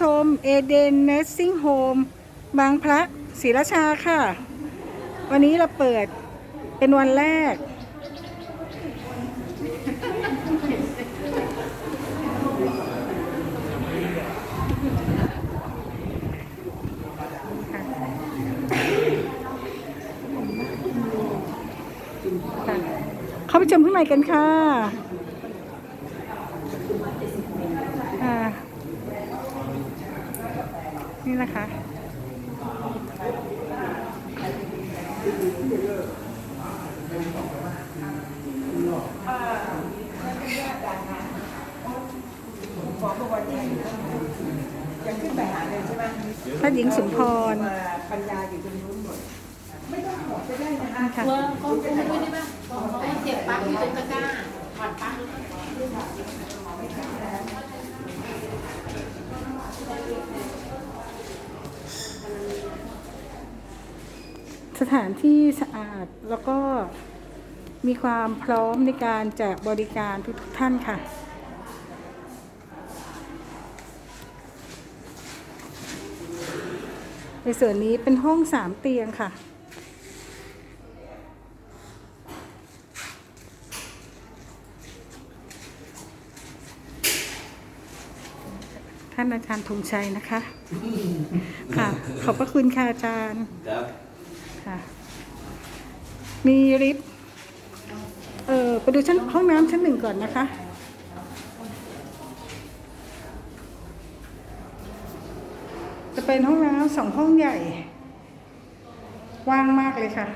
ชม เอเดนเนสซิ่งโฮมบางพระศรีราชาค่ะ วันนี้เราเปิดเป็นวันแรก เข้าไปชมข้างในกันค่ะอ่า นี่นะคะ ยังขึ้นไปหาเลยใช่ไหมท่านหญิงสุมพรมาปัญญาอยู่ตรงนู้นหมด ไม่ต้องขอไปได้นะคะ ค่ะว่าเขาคงไม่ได้ป่ะเขาให้เสียบปลั๊กอยู่ตรงตะกร้าถอดปลั๊ก สถานที่สะอาดแล้วก็มีความพร้อมในการแจกบริการทุกท่านค่ะ ในส่วนนี้เป็นห้องสามเตียงค่ะ ท่านอาจารย์ธงชัยนะคะ ค่ะ ขอบพระคุณค่ะอาจารย์ ครับ ค่ะ มีลิฟต์เออไปดูชั้นห้องน้ำชั้นหนึ่งก่อนนะคะ จะเป็นห้องน้ำสองห้องใหญ่ ว่างมากเลยค่ะ